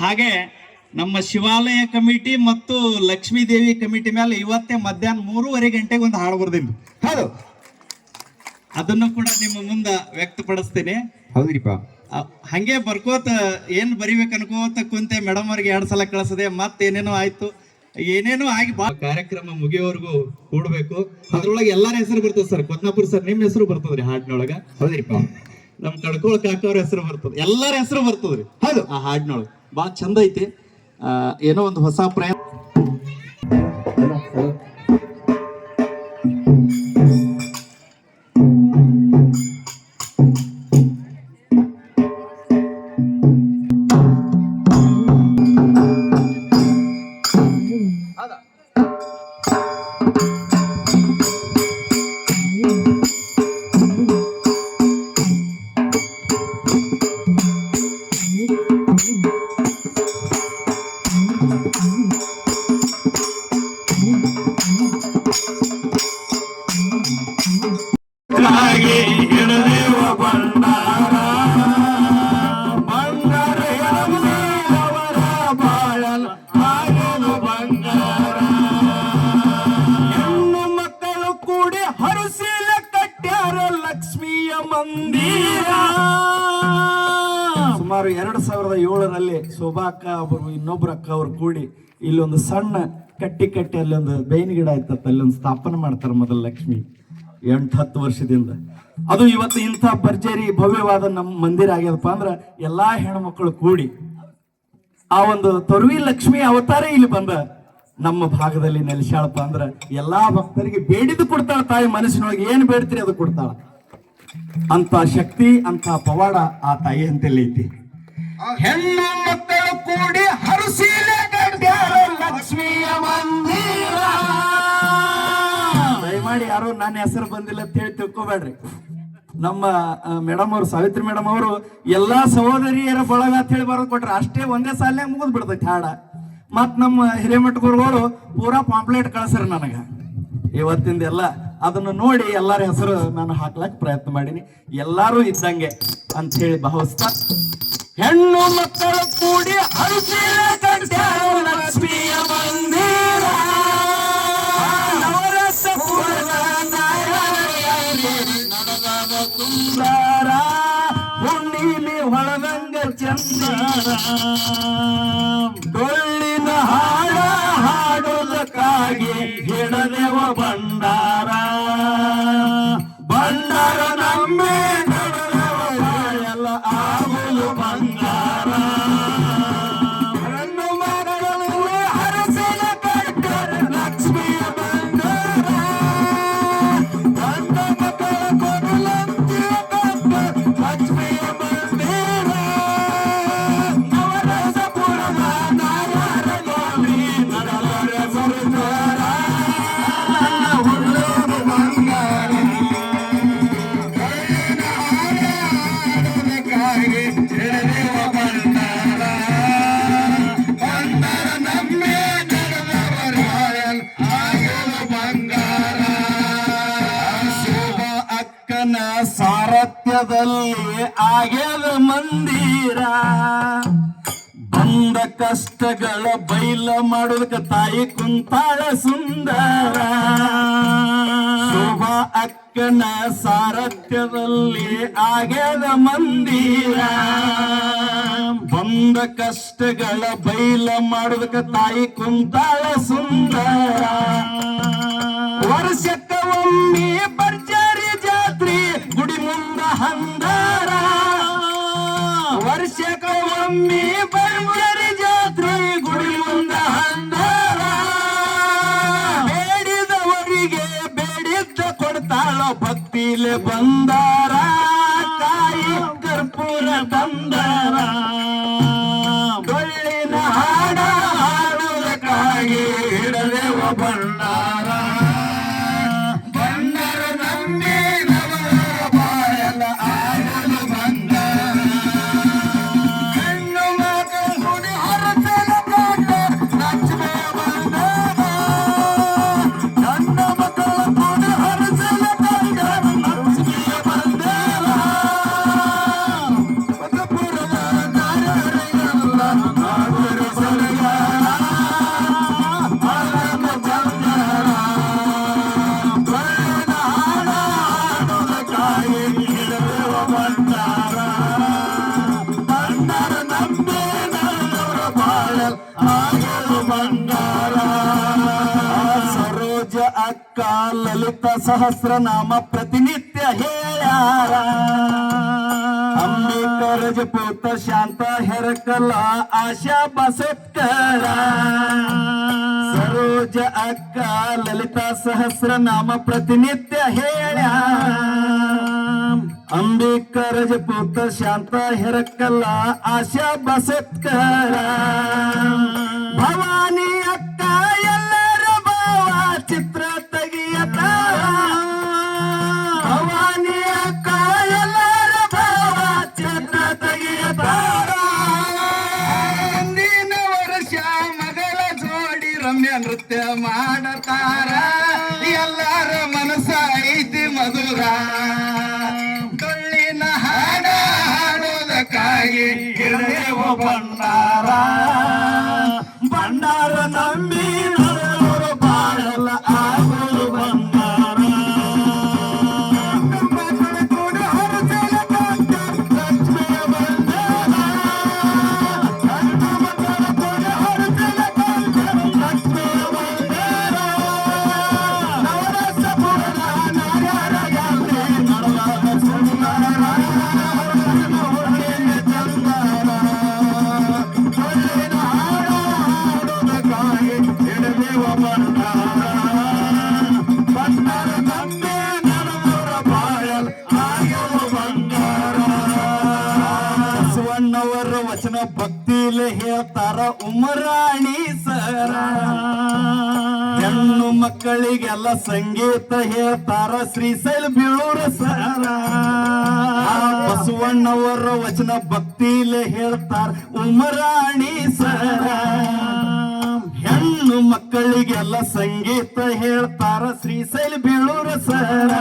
ಹಾಗೆ ನಮ್ಮ ಶಿವಾಲಯ ಕಮಿಟಿ ಮತ್ತು ಲಕ್ಷ್ಮೀ ದೇವಿ ಕಮಿಟಿ ಮೇಲೆ ಇವತ್ತೇ ಮಧ್ಯಾಹ್ನ ಮೂರುವರೆ ಗಂಟೆಗೆ ಒಂದು ಹಾಡು ಬರ್ದಿಲ್ಲ ಹೌದು ಅದನ್ನು ಕೂಡ ನಿಮ್ಮ ಮುಂದೆ ವ್ಯಕ್ತಪಡಿಸ್ತೀನಿ. ಹೌದ್ರಿಪ್ಪ. ಹಂಗೆ ಬರ್ಕೋತ ಏನ್ ಬರಿಬೇಕು ಅನ್ಕೋತ ಕುಂತೆ ಮೇಡಮ್ ಅವ್ರಿಗೆ ಎರಡ್ ಸಲ ಕಳಿಸದೆ ಮತ್ತೇನೇನೋ ಆಯ್ತು. ಏನೇನೋ ಆಗಿ ಬಾ. ಕಾರ್ಯಕ್ರಮ ಮುಗಿಯೋವರೆಗೂ ಕೂಡ್ಬೇಕು. ಅದ್ರೊಳಗೆ ಎಲ್ಲಾರ ಹೆಸರು ಬರ್ತದೆ ಸರ್. ಕೊತ್ನಾಪುರ್ ಸರ್ ನಿಮ್ ಹೆಸರು ಬರ್ತದ್ರಿ ಹಾಡಿನೊಳಗ? ಹೌದ್ರಿಪ್ಪ. ನಮ್ ಕಡ್ಕೊಳಕ್ ಕಾಕವ್ರ ಹೆಸರು ಬರ್ತದೆ. ಎಲ್ಲಾರ ಹೆಸರು ಬರ್ತದ್ರಿ. ಹೌದು. ಆ ಹಾಡಿನೊಳಗೆ. ಬಾಳ ಚಂದ ಐತಿ. ಏನೋ ಒಂದು ಹೊಸ ಪ್ರಯತ್ನ ಹೆಣ್ಣು ಮಕ್ಕಳು ಕೂಡಿ ಹರಸಿಲ ಕಟ್ಟ್ಯಾರ ಲಕ್ಷ್ಮಿಯ ಮಂದಿರ. ಸುಮಾರು ಎರಡು ಸಾವಿರದ ಏಳರಲ್ಲಿ ಶೋಭಾ ಅಕ್ಕ ಅವರು ಇನ್ನೊಬ್ರು ಅಕ್ಕ ಅವರು ಕೂಡಿ ಇಲ್ಲೊಂದು ಸಣ್ಣ ಕಟ್ಟಿ ಕಟ್ಟಿ ಅಲ್ಲೊಂದು ಬೇವಿನ ಗಿಡ ಇರ್ತದೆ ಅಲ್ಲೊಂದು ಸ್ಥಾಪನೆ ಮಾಡ್ತಾರೆ ಮೊದಲ ಲಕ್ಷ್ಮಿ. ಎಂಟು ಹತ್ತು ವರ್ಷದಿಂದ. ಅದು ಇವತ್ತು ಇಂಥ ಭರ್ಜರಿ ಭವ್ಯವಾದ ನಮ್ಮ ಮಂದಿರ ಆಗ್ಯದಪ್ಪ ಅಂದ್ರೆ ಎಲ್ಲಾ ಹೆಣ್ಮಕ್ಳು ಕೂಡಿ ಆ ಒಂದು ತೊರವಿ ಲಕ್ಷ್ಮಿ ಅವತಾರ ಇಲ್ಲಿ ಬಂದ. ನಮ್ಮ ಭಾಗದಲ್ಲಿ ನೆಲೆಸಾಳಪ್ಪ ಅಂದ್ರ ಎಲ್ಲಾ ಭಕ್ತರಿಗೆ ಬೇಡಿದ್ದು ಕೊಡ್ತಾಳ ತಾಯಿ ಮನಸ್ಸಿನೊಳಗೆ. ಏನ್ ಬೇಡ್ತೀರಿ ಅದು ಕೊಡ್ತಾಳ. ಅಂತ ಶಕ್ತಿ ಅಂತ ಪವಾಡ ಆ ತಾಯಿ ಅಂತಲ್ಲಿ ಐತಿ. ಹೆಣ್ಣು ಮಕ್ಕಳು ಕೂಡಿ ಹರಸೀಲೆ ಲಕ್ಷ್ಮಿಯ ಮಂದಿರ. ದಯಮಾಡಿ ಯಾರೋ ನನ್ನ ಹೆಸರು ಬಂದಿಲ್ಲ ಅಂತ ಹೇಳಿ ತಿಳ್ಕೊಬೇಡ್ರಿ. ನಮ್ಮ ಮೇಡಮ್ ಅವರು, ಸಾವಿತ್ರಿ ಮೇಡಮ್ ಅವರು ಎಲ್ಲಾ ಸಹೋದರಿಯರ ಬಳಗ ಅಂತ ಹೇಳಿ ಬರೋದು ಕೊಟ್ರ. ಅಷ್ಟೇ ಒಂದೇ ಸಾಲಿನಾಗ ಮುಗಿದ್ ಬಿಡ್ತೈತಿ ಹಾಡ. ಮತ್ ನಮ್ಮ ಹಿರೇಮಠ ಗುರುಗಳು ಪೂರಾ ಪಾಂಪ್ಲೇಟ್ ಕಳ್ಸ್ರಿ ನನಗ. ಇವತ್ತಿಂದ ಎಲ್ಲ ಅದನ್ನ ನೋಡಿ ಎಲ್ಲರ ಹೆಸರು ನಾನು ಹಾಕ್ಲಕ್ ಪ್ರಯತ್ನ ಮಾಡೀನಿ. ಎಲ್ಲಾರು ಇದ್ದಂಗೆ ಅಂತ ಹೇಳಿ ಭಾವಿಸ್ತಾ ಹೆಣ್ಣು ಮಕ್ಕಳು ಕೂಡಿ ಲಕ್ಷ್ಮಿಯ ಮಂದಿರ ಹೊಳದಂಗ ಚಂದರ. ಡೊಳ್ಳಿನ ಹಾಡ ಹಾಡೋದಕ್ಕಾಗಿ ಹಿಡದೆವ ಭಂಡಾರ ಸಾರಥ್ಯದಲ್ಲಿ ಆಗ್ಯದ ಮಂದಿರ. ಬಂದ ಕಷ್ಟಗಳ ಬೈಲ ಮಾಡೋದಕ್ಕೆ ತಾಯಿ ಕುಂತಾಳ ಸುಂದರ. ಶೋಭಾ ಅಕ್ಕನ ಸಾರಥ್ಯದಲ್ಲಿ ಆಗ್ಯದ ಮಂದಿರ. ಬಂದ ಕಷ್ಟಗಳ ಬೈಲ ಮಾಡೋದಕ್ಕೆ ತಾಯಿ ಕುಂತಾಳ ಸುಂದರ. ವರ್ಷಕ್ಕ ಒಮ್ಮೆ ಬರ್ಜಾರಿ ಜಾತ್ರೆ ಗುಡಿ ಮುಂದ ಹಂದಾರ. ಬೇಡಿದವರಿಗೆ ಬೇಡಿದ್ದ ಕೊಡ್ತಾಳ ಭಕ್ತಿಲೆ ಬಂದಾರ. ತಾಯಿ ಕರ್ಪೂರ ತಂದಾರ. ಅಕ್ಕ ಲಲಿತ ಸಹಸ್ರನಾಮ ಪ್ರತಿನಿತ್ಯ ಹೇಳ್ಯಾರ ಅಂಬೇಕರ ಜಪೋತ ಶಾಂತ ಹೆರಕಲ ಆಶಾ ಬಸತ್ಕರ ಸರೋಜ ಅಕ್ಕ ಲಲಿತ ಸಹಸ್ರನಾಮ ಪ್ರತಿನಿತ್ಯ ಹೇಳ್ಯಾರ ಅಂಬೇಕರ ಜಪೋತ ಶಾಂತ ಹೆರಕಲ್ಲ ಆಶಾ ಬಸತ್ಕರ ಭವಾನಿ ಅಕ್ಕ ರಮ್ಯ ನೃತ್ಯ ಮಾಡತಾರ. ಎಲ್ಲರ ಮನಸ್ಸ ಐತಿ ಮಧುರ. ಕಳ್ಳಿನ ಹಾಡ ಹಾಡೋದಕ್ಕಾಗಿ ಬಣ್ಣಾರ ಭಂಡಾರ. ಭಂಡಾರ ಮಕ್ಕಳಿಗೆಲ್ಲ ಸಂಗೀತ ಹೇಳ್ತಾರ ಶ್ರೀಶೈಲ ಬೀಳೂರ ಸರ. ಬಸವಣ್ಣವರ ವಚನ ಭಕ್ತಿಲೆ ಹೇಳ್ತಾರ ಉಮರಾಣಿ ಸರ. ಹೆಣ್ಣು ಮಕ್ಕಳಿಗೆಲ್ಲ ಸಂಗೀತ ಹೇಳ್ತಾರ ಶ್ರೀಶೈಲ ಬೀಳೂರ ಸರ.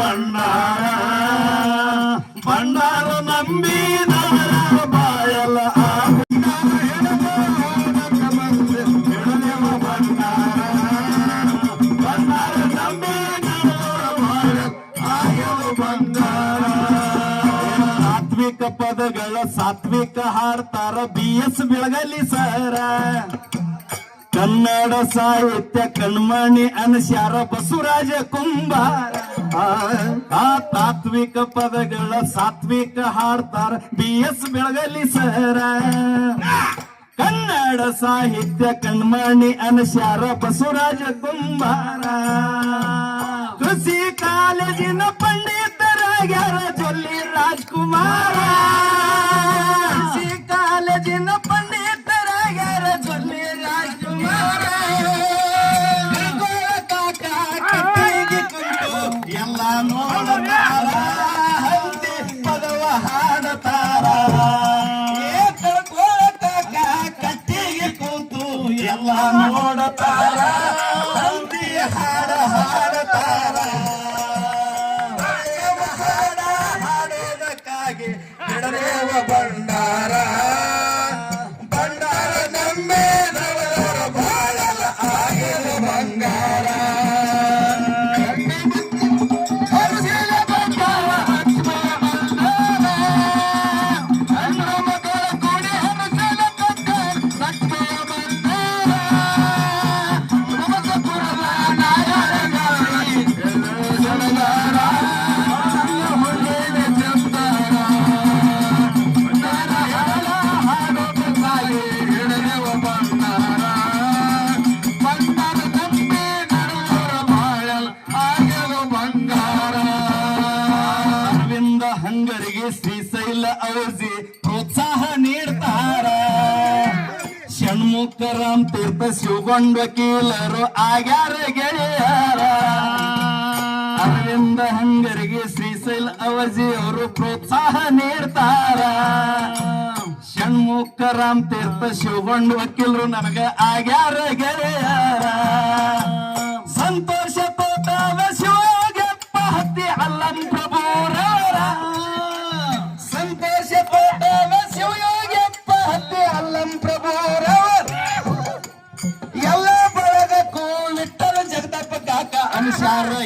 ಹಿರಿಯವ ಭಂಡಾರ ಭಂಡಾರ ನಂಬಿ ನವರ ಬಾಯಲ ಸಾತ್ವಿಕ ಪದಗಳ ಸಾತ್ವಿಕ ಹಾಡ್ತಾರ ಬಿ ಎಸ್ ಬೆಳಗಲಿ ಸರ ಕನ್ನಡ ಸಾಹಿತ್ಯ ಕಣ್ಮಣಿ ಅನಸ್ಯಾರ ಬಸವರಾಜ ಕುಂಬಾರ. ಆ, ತಾತ್ವಿಕ ಪದಗಳ ಸಾತ್ವಿಕ ಹಾಡ್ತಾರ ಬಿ ಎಸ್ ಬೆಳಗಲಿ ಸರ. ಕನ್ನಡ ಸಾಹಿತ್ಯ ಕಣ್ಮಣಿ ಅನಸ್ಯಾರ ಬಸವರಾಜ ಕುಂಬಾರ. ಕೃಷಿ ಕಾಲೇಜಿನ ಪಂಡಿತರಾಗ್ಯಾರ ಜೊಲ್ಲಿ ರಾಜ್ಕುಮಾರ. ಕೃಷಿ ಕಾಲೇಜಿನ ಕೊಂಡ ವಕೀಲರು ಆಗ್ಯಾರ ಗೆಳೆಯಾರ. ಅರವಿಂದ ಹಂಗರಿಗೆ ಶ್ರೀಶೈಲ್ ಅವಜಿ ಅವರು ಪ್ರೋತ್ಸಾಹ ನೀಡ್ತಾರ. ಷಣ್ಮುಖ ರಾಮ್ ತೀರ್ಥ ಶಿವಗೊಂಡ ವಕೀಲರು ನನಗ ಆಗ್ಯಾರ ಗೆಳೆಯಾರ. ಅನುಸಾರ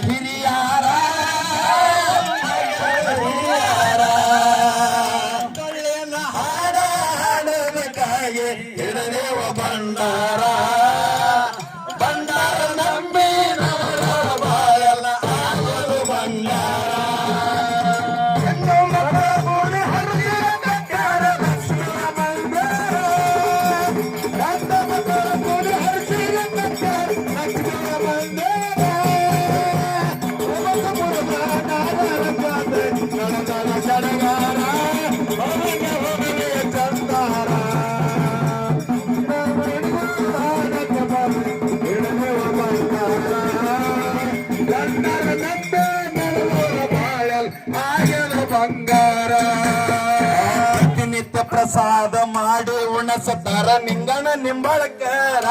ಮಾಡಿ ಉಣಸತಾರ ನಿಂಗಣ ನಿಂಬಳಕರ.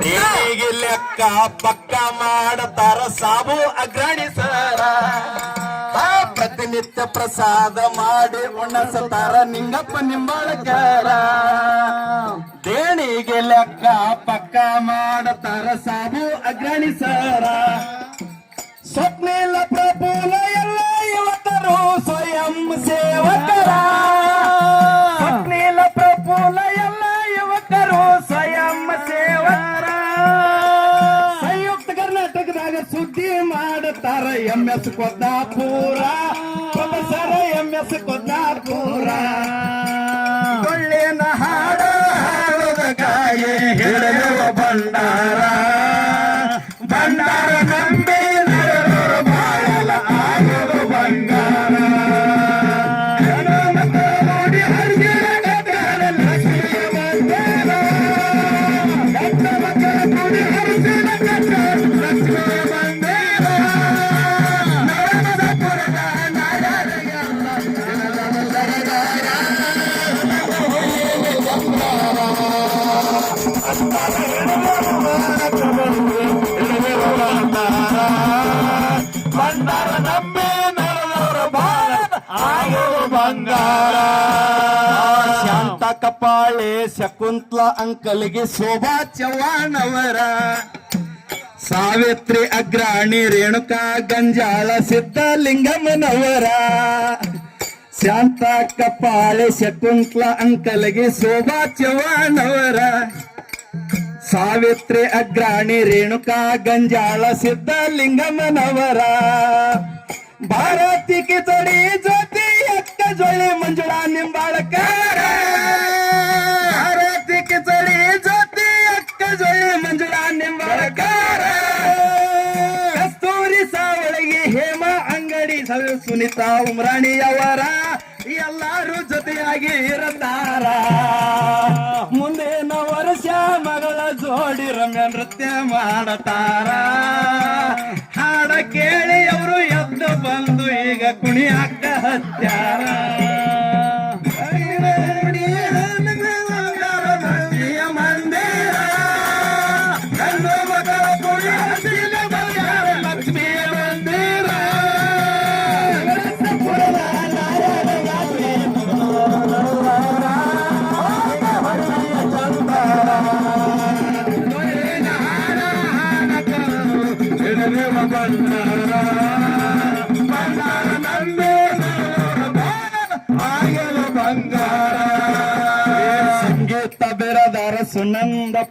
ದೇವಿಗೆ ಲೆಕ್ಕ ಪಕ್ಕ ಮಾಡತಾರ ಸಾಬು ಅಗ್ರಣಿ ಸರ. ಪ್ರತಿನಿತ್ಯ ಪ್ರಸಾದ ಮಾಡಿ ಉಣಸತಾರ ನಿಂಗಪ್ಪ ನಿಂಬಳಕರ. ದೇಣಿಗೆ ಲೆಕ್ಕ ಪಕ್ಕ ಮಾಡತಾರ ಸಾಬು ಅಗ್ರಣಿ ಸರ. ಇಲ್ಲ ಪ್ರಭುಲ కొద్దాపూరా కొబ్బసర ఎంఎస్ కొద్ద ಕಪಾಳೆ ಶಕುಂತ್ಲ ಅಂಕಲ್ಗೆ ಶೋಭಾ ಚವ್ಹಾಣ್ ಅವರ ಸಾವಿತ್ರಿ ಅಗ್ರಾಣಿ ರೇಣುಕಾ ಗಂಜಾಳ ಸಿದ್ಧಲಿಂಗಮ್ಮನವರ. ಶಾಂತ ಕಪಾಳೆ ಶಕುಂತ್ಲ ಅಂಕಲ್ಗೆ ಶೋಭಾ ಚವ್ಹಾಣ್ ಅವರ ಸಾವಿತ್ರಿ ಅಗ್ರಾಣಿ ರೇಣುಕಾ ಗಂಜಾಳ ಸಿದ್ಧಲಿಂಗಮ್ಮನವರ. ಭಾರತಿ ಕಿಚಡಿ ಜ್ಯೋತಿ ಅಕ್ಕ ಜೊಳೆ ಮಂಜುಳಾ ನಿಂಬಾಳಕಾರ. ಸುನಿತಾ ಉಮ್ರಾಣಿ ಅವರ ಎಲ್ಲಾರು ಜೊತೆಯಾಗಿ ಇರತಾರ ಮುಂದಿನ ವರ್ಷ ಮಗಳ ಜೋಡಿ ರಮ್ಯ ನೃತ್ಯ ಮಾಡತಾರ. ಹಾಡ ಕೇಳಿ ಅವರು ಎದ್ದು ಬಂದು ಈಗ ಕುಣಿಯಾಕ ಹತ್ಯಾರ.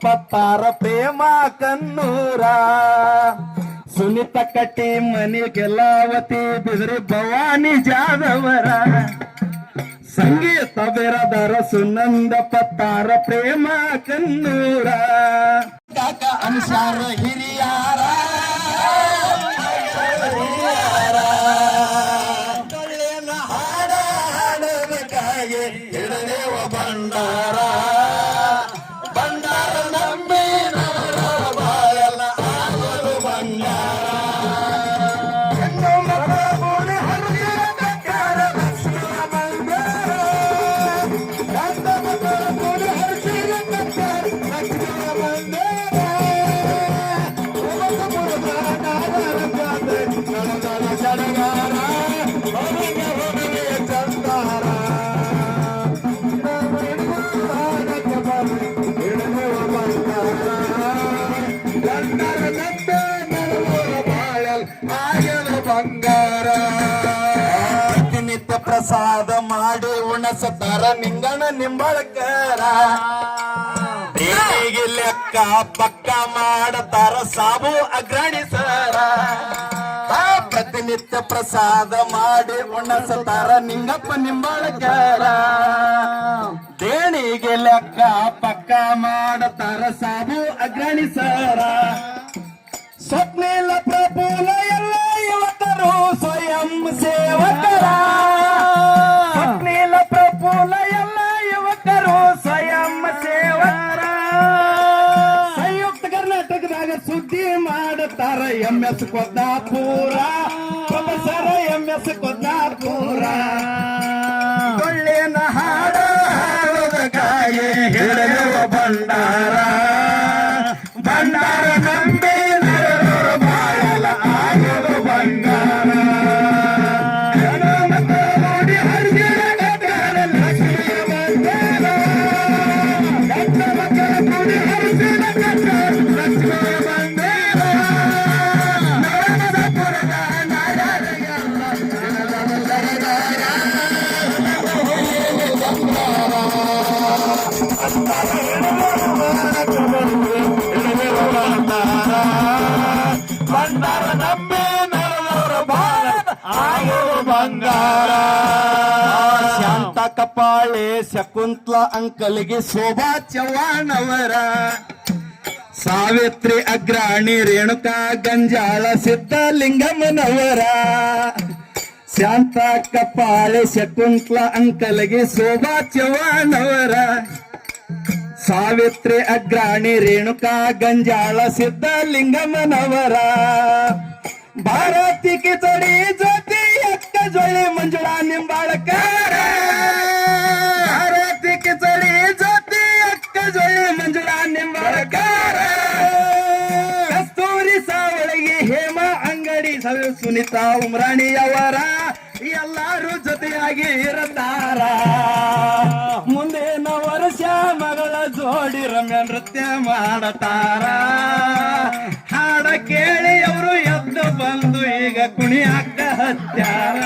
ಸುನಂದ ಪತ್ತಾರ ಪ್ರೇಮ ಕನ್ನೂರ ಸುನಿತ ಕಟ್ಟಿ ಮನಿ ಗೆಲಾವತಿ ಬಿದ್ರಿ ಭವಾನಿ ಜಾದವರ ಸಂಗೀತ ಬೆರದರ ಸುನಂದ ಪತ್ತಾರ ಪ್ರೇಮ ಕನ್ನೂರ ಕಾಕ ಅನುಸಾರ ಹಿರಿಯಾರ. ಪ್ರಸಾದ ಮಾಡಿ ಉಣಸತಾರ, ನಿಂಗಣ ನಿಂಬಳಕರ. ದೇವಿಗೆ ಲೆಕ್ಕ ಪಕ್ಕ ಮಾಡತಾರ, ಸಾಬು ಅಗ್ರಣಿ ಸರ ಪ್ರತಿನಿತ್ಯ ಪ್ರಸಾದ ಮಾಡಿ ಉಣಸತಾರ, ನಿಂಗಪ್ಪ ನಿಂಬಳಕರ. ದೇಣಿಗೆ ಲೆಕ್ಕ ಪಕ್ಕ ಮಾಡತಾರ, ಸಾಬು ಅಗ್ರಣಿ ಸರ ಸ್ವಪ್ನಿಲ ಎಲ್ಲ ಯುವಕರು ಸ್ವಯಂ ಸೇವಕರ. ಮಾಡುತ್ತಾರ M S Koddapura professor M S Koddapura ಕೊಳ್ಳಿನ ಹಾಡ ಹಾಡೋದಕ್ಕಾಗಿ ಹೇಳುವ ಭಂಡಾರ ಭಂಡಾರ ಕಪಾಳೆ ಶಕುಂತ್ಲ ಅಂಕಲ್ಗೆ ಶೋಭಾ ಚವ್ಹಾಣ್ ಅವರ ಸಾವಿತ್ರಿ ಅಗ್ರಾಣಿ ರೇಣುಕಾ ಗಂಜಾಳ ಸಿದ್ಧಲಿಂಗಮ್ಮನವರ. ಶಾಂತ ಕಪಾಲೆ ಶಕುಂತ್ಲ ಅಂಕಲ್ಗೆ ಶೋಭಾ ಚವ್ಹಾಣ್ ಅವರ ಸಾವಿತ್ರಿ ಅಗ್ರಾಣಿ ರೇಣುಕಾ ಗಂಜಾಳ ಸಿದ್ಧಲಿಂಗಮ್ಮನವರ. ಭಾರತಿ ಕಿಚಡಿ ಜ್ಯೋತಿ ಅಕ್ಕ ಜೊಳೆ ಮಂಜುಳಾ ನಿಂಬಾಳಕಾರ. ಸುನಿತಾ ಉಮ್ರಾಣಿಯವರ ಎಲ್ಲಾರು ಜೊತೆಯಾಗಿ ಇರುತ್ತಾರ ಮುಂದಿನ ವರ್ಷ ಮಗಳ ಜೋಡಿ ರಮ್ಯ ನೃತ್ಯ ಮಾಡತಾರ. ಹಾಡ ಕೇಳಿ ಅವರು ಎದ್ದು ಬಂದು ಈಗ ಕುಣಿಯಾಕ ಹತ್ಯಾರ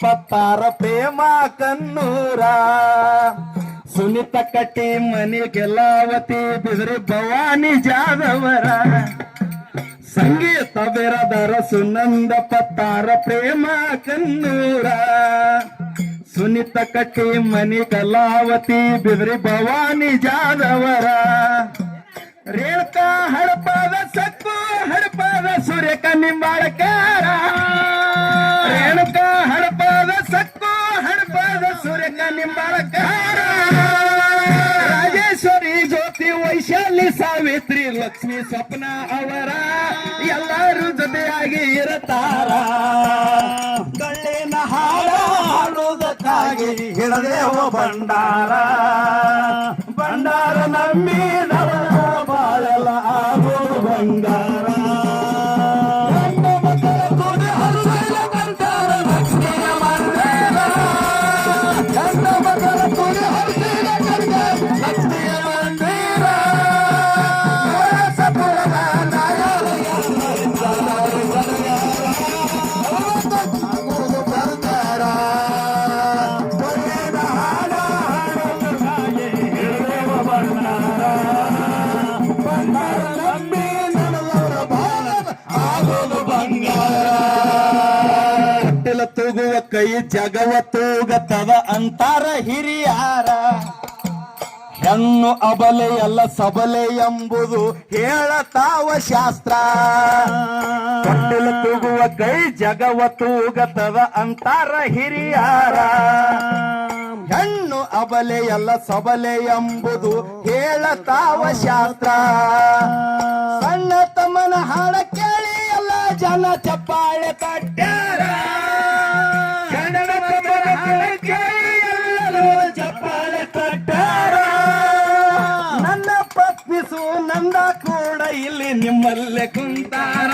ಪತ್ತಾರ ಪ್ರೇಮ ಕನ್ನೂರ ಸುನಿತ ಕಟ್ಟಿ ಮನಿ ಗೆಲಾವತಿ ಬಿದ್ರಿ ಭವಾನಿ ಜಾದವರ ಸಂಗೀತ ಬೆರದರ ಸುನಂದ ಪತ್ತಾರ ಪ್ರೇಮ ಕನ್ನೂರ ಸುನಿತ ಕಟ್ಟಿ ಮನಿ ಕಲಾವತಿ ಬಿದ್ರಿ ಭವಾನಿ ಜಾದವರ ರೇಣುಕಾ ಹಡಪಾದ ಸಕ್ಕು ಹಡಪಾದ ಸೂರ್ಯಕ ನಿಂಬಾಳಕಾರ ಹಡಪಾದ ಸೂರ್ಯಕ ನಿಂಬಳಕಾರ ರಾಜೇಶ್ವರಿ ಜ್ಯೋತಿ ವೈಶಾಲಿ ಸಾವಿತ್ರಿ ಲಕ್ಷ್ಮಿ ಸ್ವಪ್ನ ಅವರ. ಎಲ್ಲರೂ ಜೊತೆಯಾಗಿ ಇರತಾರ. ಕಳ್ಳಿನ ಹಾಡ ಹಾಡುವುದಕ್ಕಾಗಿ ಹಿಡದೇವ ಭಂಡಾರ. ಭಂಡಾರ ನಂಬಿ ಜಗವ ತೂಗತವ ಅಂತಾರ ಹಿರಿಯಾರ. ಹೆಣ್ಣು ಅಬಲೆ ಅಲ್ಲ ಸಬಲೆ ಎಂಬುದು ಹೇಳತಾವ ಶಾಸ್ತ್ರ. ಕಟ್ಟಲು ತೂಗುವ ಕೈ ಜಗವ ತೂಗತವ ಅಂತಾರ ಹಿರಿಯಾರ. ಹೆಣ್ಣು ಅಬಲೆ ಅಲ್ಲ ಸಬಲೆ ಎಂಬುದು ಹೇಳತಾವ ಶಾಸ್ತ್ರ. ಸಣ್ಣ ತಮ್ಮನ ಹಾಡ ಕೇಳಿ ಎಲ್ಲ ಜನ ಚಪ್ಪಾಳೆ ತಟ್ಟ್ಯಾರ ತಟ್ಟ್ಯಾರ ನನ್ನ ಪತ್ನಿಸು ನಂದ ಕೂಡ ಇಲ್ಲಿ ನಿಮ್ಮಲ್ಲೇ ಕುಂತಾರ.